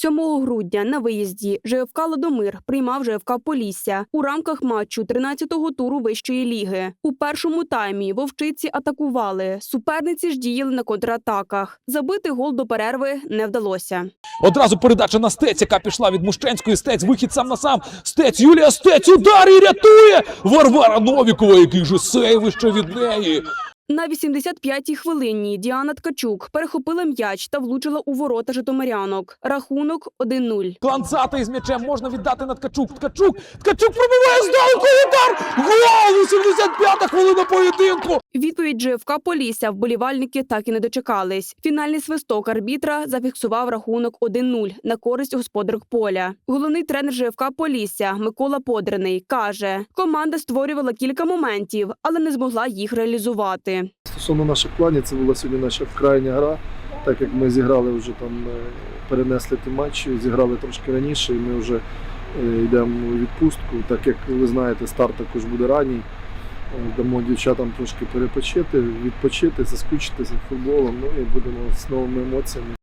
7 грудня на виїзді ЖФК Ладомир приймав ЖФК Полісся у рамках матчу 13-го туру вищої ліги. У першому таймі вовчиці атакували. Суперниці ж діяли на контратаках. Забити гол до перерви не вдалося. Одразу передача на стець, яка пішла від Мущенської. Стець, вихід сам на сам. Стець, Юлія Стець, удар і рятує! Варвара Новікова, який же сейв ще від неї. На 85-й хвилині Діана Ткачук перехопила м'яч та влучила у ворота житомирянок. Рахунок 1-0. Кланцата із м'ячем можна віддати на Ткачук. Ткачук, Ткачук пробиває здалеку удар! Гол! 85-та хвилина поєдинку! Відповідь ЖФК Полісся вболівальники так і не дочекались. Фінальний свисток арбітра зафіксував рахунок 1-0 на користь господарок поля. Головний тренер ЖФК Полісся Микола Подрений каже, команда створювала кілька моментів, але не змогла їх реалізувати. Стосовно наших планів, це була сьогодні наша крайня гра. Так як ми зіграли вже там, е, перенесли ті матчі, зіграли трошки раніше, і ми вже е, йдемо у відпустку. Так як ви знаєте, старт також буде ранній. Дамо дівчатам трошки перепочити, відпочити, заскучитися футболом. Ну і будемо з новими емоціями